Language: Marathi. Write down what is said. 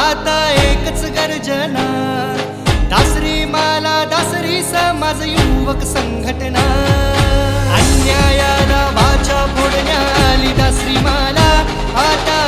आता एकच गर्जना. दासरी माला दासरी समाज युवक संघटना. अन्यायाला वाचा फोडण्याली दासरी माला. आता